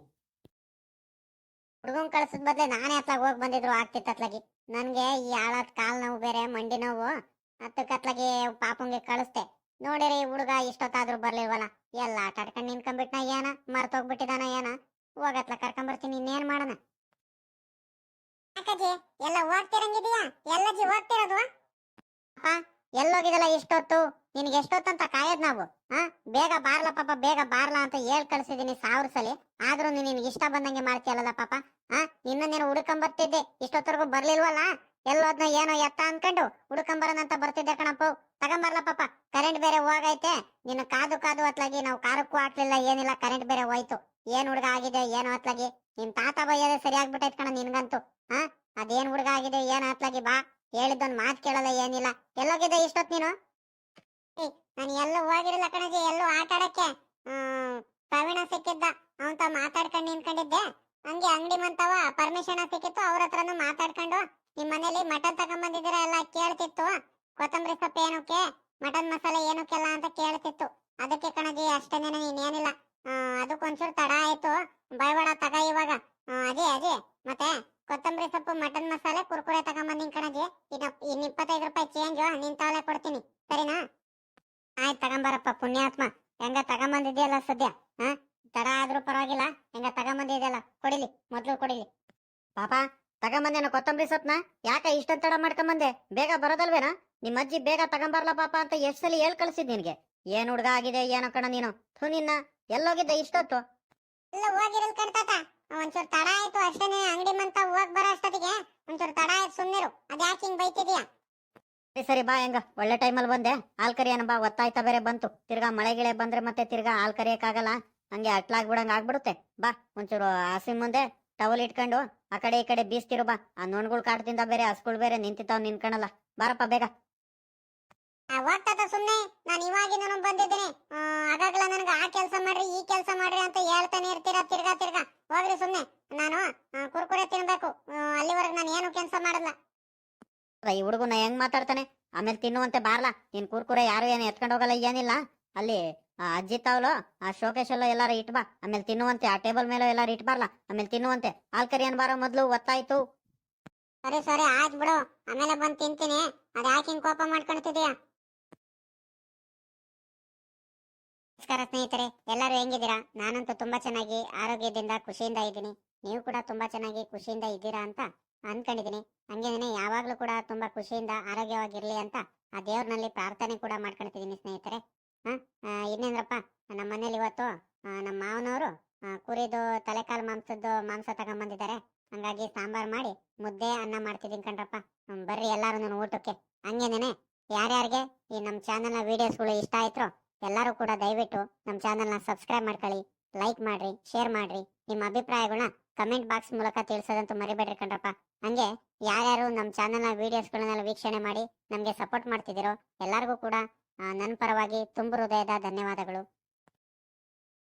ಹುಡುಗನ್ ಕಳ್ಸದ್ ಬದ್ಲೆ ನಾನೇ ಅತ್ಲಾಗ ಹೋಗಿ ಬಂದಿದ್ರು ಆಗ್ತಿತ್ತು ಅತ್ಲಾಗಿ ನನ್ಗೆ ಈ ಆಳದ್ ಕಾಲ್ ನೋವು ಬೇರೆ ಮಂಡಿ ನೋವು. ಹತ್ತಕ್ಕೆ ಅತ್ಲಾಗಿ ಪಾಪಂಗೆ ಕಳಿಸ್ತೆ ನೋಡಿರಿ ಈ ಹುಡುಗ ಇಷ್ಟೊತ್ತಾದ್ರೂ ಬರ್ಲಿಲ್ವಲ್ಲ ಎಲ್ಲ ಆಟ ಆಡ್ಕೊಂಡ್ ನಿನ್ಕೊಂಡ್ಬಿಟ್ನ ಏನ? ಮರ್ತೋಗ್ಬಿಟ್ಟಿದಾನ ಏನ? ಹೋಗತ್ಲ ಕರ್ಕೊಂಬರ್ತೀನಿ ಇನ್ನೇನ್ ಮಾಡನ? ಅಕ್ಕಾಜಿ ಎಲ್ಲ ಹೋಗ್ತಿರಂಗಿದೀಯಾ? ಎಲ್ಲಜ್ಜಿ ಹೋಗ್ತಿರೋದು? ಅಪ್ಪ ಎಲ್ಲೋಗಿದಲ್ಲ ಇಷ್ಟೊತ್ತು? ನಿನ್ಗೆ ಎಷ್ಟೊತ್ತಂತ ಕಾಯೋದ್ ನಾವು? ಹಾ? ಬೇಗ ಬಾರ್ಲ ಪಾಪ, ಬೇಗ ಬಾರ್ಲ ಅಂತ ಹೇಳ್ ಕಳ್ಸಿದೀನಿ ಸಾವಿರ ಸಲಿ. ಆದ್ರೂ ನೀನ್ ಇಷ್ಟ ಬಂದಂಗೆ ಮಾಡ್ತೀಯಲ್ಲ ಪಾಪ? ಹಾ? ನಿನ್ನ ನೀನು ಹುಡ್ಕೊಂಡ್ ಬರ್ತಿದ್ದೆ? ಇಷ್ಟೊತ್ತವರೆಗೂ ಬರ್ಲಿಲ್ವಲ್ಲ? ಎಲ್ಲೋದ್ನ ಏನೋ ಎತ್ತ ಅನ್ಕೊಂಡು ಹುಡ್ಕೊಂಡ್ ಅಂತ ಬರ್ತಿದ್ದೆ ಕಣಪ್ಪ. ತಗೊಂಬರ್ಲ ಪಾಪ. ಕರೆಂಟ್ ಬೇರೆ ಹೋಗೈತೆ. ನಿನ್ನ ಕಾದು ಕಾದು ಅತ್ಲಾಗಿ ನಾವು ಕಾರಕ್ಕೂ ಹಾಕ್ಲಿಲ್ಲ, ಏನಿಲ್ಲ, ಕರೆಂಟ್ ಬೇರೆ ಹೋಯ್ತು. ಏನ್ ಹುಡುಗ ಆಗಿದೆ, ಏನೋ ಅತ್ಲಾಗಿ? ನಿನ್ ತಾತ ಬೈಯೋದೇ ಸರಿ ಆಗ್ಬಿಟ್ಟೈತ್ ಕಣ ನಿನ್ಗಂತೂ. ಹಾ? ಅದೇನ್ ಹುಡುಗ ಆಗಿದೆ, ಏನ್ ಅತ್ಲಾಗಿ ಬಾ. ಹೇಳಿದ್ದೊಂದ್ ಮಾತು ಕೇಳಲ್ಲ ಏನಿಲ್ಲ. ಎಲ್ಲೋಗಿದೆ ಇಷ್ಟೊತ್ ನೀನು? ನಾನು ಎಲ್ಲೂ ಹೋಗಿರಲ್ಲ ಕಣಜಿ, ಎಲ್ಲೂ ಆಟ ಆಡಕ್ಕೆ. ಪ್ರವೀಣ ಸಿಕ್ಕಿದ್ದ. ಅವಂತ ಮಾತಾಡ್ಕೊಂಡು ನಿಂತ್ಕೊಂಡಿದ್ದೆ. ಹಂಗೆ ಅಂಗಡಿ ಮಂತವ, ಪರ್ಮಿಷನ್ ಸಿಕ್ಕಿತ್ತು, ಅವ್ರ ಹತ್ರನು ಮಾತಾಡ್ಕೊಂಡು ನಿಮ್ ಮನೇಲಿ ಮಟನ್ ತಗೊಂಬಂದಿದ್ದೀರ ಎಲ್ಲ ಕೇಳ್ತಿತ್ತು. ಕೊತ್ತಂಬರಿ ಸೊಪ್ಪು ಏನಕ್ಕೆ, ಮಟನ್ ಮಸಾಲೆ ಏನಕ್ಕೆಲ್ಲ ಅಂತ ಕೇಳ್ತಿತ್ತು. ಅದಕ್ಕೆ ಕಣಜಿ, ಅಷ್ಟೇನೆ ನೀನೇನಿಲ್ಲ ಅದಕ್ಕೊಂಚೂರು ತಡ ಆಯ್ತು. ಬೈಬೇಡ ತಗ ಇವಾಗ. ಅದೇ ಅದೇ ಮತ್ತೆ ಕೊತ್ತಂಬರಿ ಸೊಪ್ಪು ಮಟನ್ ಮಸಾಲೆ ಕುರ್ಕುರೆ ತಗೊಂಬಂದಿನ್ ಕಣಜಿ ಇನ್ನ ಇನ್ ಇಪ್ಪತ್ತೈದು ರೂಪಾಯಿ ಚೇಂಜ್ ನಿಂತವಲೆ ಕೊಡ್ತೀನಿ ಸರಿನಾ ಆಯ್ತು ತಗೊಂಬರಪ್ಪ ಪುಣ್ಯಾತ್ಮ ಹೆಂಗ ತಗೊಂಬಂದಿದ್ಯಲ್ಲ ಸದ್ಯ ಹಾ ತಡ ಆದ್ರೂ ಪರವಾಗಿಲ್ಲ ಹೆಂಗ ತಗೊಂಬಂದಿದ್ಯಲ್ಲ ಕೊಡಿಲಿ ಮೊದ್ಲು ಕೊಡಿಲಿ
ಪಾಪ ತಗೊಂಬಂದೇನೋ ಕೊತ್ತಂಬರಿ ಸೊಪ್ನ ಯಾಕ ಇಷ್ಟೊಂದ್ ತಡ ಮಾಡ್ಕೊಂಬಂದೆ ಬೇಗ ಬರೋದಲ್ವೇನಾ ನಿಮ್ಮ ಅಜ್ಜಿ ಬೇಗ ತಗೊಂಬರ್ಲ ಪಾಪ ಅಂತ ಎಷ್ಟು ಸಲ ಹೇಳ್ ಕಳ್ಸಿದ್ ನಿನ್ಗೆ? ಏನ್ ಹುಡ್ಗ ಆಗಿದೆ ಏನೋ ಕಣ ನೀನು? ಥೂ ನಿನ್ನ. ಎಲ್ಲೋಗಿದ್ದೆ ಇಷ್ಟೊತ್ತು.
ಇಲ್ಲ ಹೋಗಿರಲ್ ಒಂಚೂರು ತಡ ಆಯ್ತು ಅಷ್ಟೇನೆ ಅಂಗಡಿ ಮಂತ ಹೋಗ್ ಬರೋ ಅಷ್ಟೊತ್ತಿಗೆ. ಒಂಚೂರು ತಡ ಆಯ್ತು ಸುಮ್ನಿರು. ಅದ್ಯಾಕೆ ಹಿಂಗ್ ಬೈತಿದ್ಯಾ?
ಸರಿ ಸರಿ ಬಾ ಹೆಂಗ. ಒಳ್ಳೆ ಟೈಮಲ್ಲಿ ಬಂದೆ. ಹಾಲ್ ಕರಿಯನ ಬಾ ಒತ್ತಾಯ್ತಾ ಬೇರೆ ಬಂತು. ತಿರ್ಗಾ ಮಳೆ ಗಿಳೆ ಬಂದ್ರೆ ಮತ್ತೆ ತಿರ್ಗಾ ಹಾಲ್ ಕರಿಯಕ್ಕಾಗಲ್ಲ. ಹಂಗೆ ಅಟ್ಲಾಗ್ಬಿಡಂಗ್ ಆಗ್ಬಿಡುತ್ತೆ. ಬಾ ಒಂಚೂರು ಹಸಿ ಮುಂದೆ ಟವಲ್ ಇಟ್ಕೊಂಡು ಆ ಕಡೆ ಈ ಕಡೆ ಬೀಸ್ತಿರು ಬಾ. ಆ ನೋಣ್ಗಳು ಕಾಟದಿಂದ ಬೇರೆ ಹಸ್ಗಳು ಬೇರೆ ನಿಂತಿತ್ತಾವ್ ನಿನ್ಕಣಲ್ಲ ಬಾರಪ್ಪ ಬೇಗ.
ಆ, ಹೋಗ್ತಾತ ಸುಮ್ನೆ ನಾನು ಇವಾಗಿಂದನು ಬಂದಿದ್ದೀನಿ. ಆಗಾಗಲ ನನಗೆ ಆ ಕೆಲಸ ಮಾಡ್ರಿ ಈ ಕೆಲಸ ಮಾಡ್ರಿ ಅಂತ ಹೇಳ್ತಾನೆ ಇರ್ತೀರಾ ತಿರ್ಗಾ ತಿರ್ಗಾ. ಹೋಗ್ರಿ ಸುಮ್ನೆ. ನಾನು ಕುರ್ಕುರೆ ತಿನ್ಬೇಕು. ಅಲ್ಲಿವರೆಗೆ ನಾನು ಏನು ಕೆಲಸ ಮಾಡಲ್ಲ.
ಈ ಹುಡುಗನ ಹೆಂಗ್ ಮಾತಾಡ್ತಾನೆ? ಆಮೇಲೆ ತಿನ್ನುವಂತೆ ಬಾರ್ಲಾ. ನಿನ್ ಕುರ್ಕುರೆ ಯಾರು ಏನು ಎತ್ಕೊಂಡು ಹೋಗಲ್ಲ ಏನಿಲ್ಲ. ಅಲ್ಲಿ ಆ ಅಜ್ಜಿ ತಾವ್ಲು ಆ ಶೋಕೇಶ್ ಎಲ್ಲ ಎಲ್ಲಾರು ಇಟ್ ಬಾ. ಆಮೇಲೆ ತಿನ್ನುವಂತೆ ಆ ಟೇಬಲ್ ಮೇಲೆ ಎಲ್ಲಾರು ಇಟ್ ಬಾರ್ಲಾ. ಆಮೇಲೆ ತಿನ್ನುವಂತೆ. ಆಲ್ಕರಿ ಕರಿಯನ್ ಬಾರೋ ಮೊದ್ಲು ಒತ್ತಾಯ್ತು.
ಸರಿ ಸರಿ ಆಯ್ತು ಬಿಡು. ಆಮೇಲೆ ಬಂದು ತಿಂತೀನಿ. ಅದ್ ಯಾಕೆ ಹಿಂಗ್ ಕೋಪ ಮಾಡ್ಕೊಳ್ತಿದೀಯಾ ನಮಸ್ಕಾರ ಸ್ನೇಹಿತರೆ, ಎಲ್ಲರೂ ಹೆಂಗಿದ್ದೀರಾ? ನಾನಂತೂ ತುಂಬಾ ಚೆನ್ನಾಗಿ ಆರೋಗ್ಯದಿಂದ ಖುಷಿಯಿಂದ ಇದ್ದೀನಿ. ನೀವು ಕೂಡ ತುಂಬಾ ಚೆನ್ನಾಗಿ ಖುಷಿಯಿಂದ ಇದ್ದೀರಾ ಅಂತ ಅನ್ಕೊಂಡಿದ್ದೀನಿ. ಹಂಗೇನೆ ಯಾವಾಗ್ಲೂ ಕೂಡ ತುಂಬಾ ಖುಷಿಯಿಂದ ಆರೋಗ್ಯವಾಗಿರ್ಲಿ ಅಂತ ಆ ದೇವ್ರನಲ್ಲಿ ಪ್ರಾರ್ಥನೆ ಕೂಡ ಮಾಡ್ಕೊಳ್ತಿದ್ದೀನಿ ಸ್ನೇಹಿತರೆ. ಇನ್ನೇನ್ರಪ್ಪ? ನಮ್ಮ ಮನೇಲಿ ಇವತ್ತು ನಮ್ಮ ಮಾವನವರು ಕುರಿದು ತಲೆಕಾಲು ಮಾಂಸದ್ದು ಮಾಂಸ ತಗೊಂಬಂದಿದ್ದಾರೆ. ಹಂಗಾಗಿ ಸಾಂಬಾರ್ ಮಾಡಿ ಮುದ್ದೆ ಅನ್ನ ಮಾಡ್ತಿದ್ದೀನಿ ಕಣ್ರಪ್ಪ. ಬರ್ರಿ ಎಲ್ಲಾರು ಊಟಕ್ಕೆ. ಹಂಗೇನೆ ಯಾರ್ಯಾರಿಗೆ ಈ ನಮ್ಮ ಚಾನಲ್ನ ವಿಡಿಯೋಸ್ಗಳು ಇಷ್ಟ ಆಯ್ತೋ ಎಲ್ಲರೂ ಕೂಡ ದಯವಿಟ್ಟು ನಮ್ಮ ಚಾನಲ್ನ ಸಬ್ಸ್ಕ್ರೈಬ್ ಮಾಡ್ಕೊಳ್ಳಿ ಲೈಕ್ ಮಾಡ್ರಿ ಶೇರ್ ಮಾಡ್ರಿ. ನಿಮ್ಮ ಅಭಿಪ್ರಾಯಗಳನ್ನ ಕಮೆಂಟ್ ಬಾಕ್ಸ್ ಮೂಲಕ ತಿಳಿಸೋದಂತೂ ಮರಿಬೇಡ್ರಿ ಕಣ್ರಪ್ಪ. ಹಂಗೆ ಯಾರ್ಯಾರು ನಮ್ಮ ಚಾನಲ್ನ ವೀಡಿಯೋಸ್ಗಳನ್ನೆಲ್ಲ ವೀಕ್ಷಣೆ ಮಾಡಿ ನಮಗೆ ಸಪೋರ್ಟ್ ಮಾಡ್ತಿದ್ದೀರೋ ಎಲ್ಲರಿಗೂ ಕೂಡ ನನ್ನ ಪರವಾಗಿ ತುಂಬ ಹೃದಯದ ಧನ್ಯವಾದಗಳು.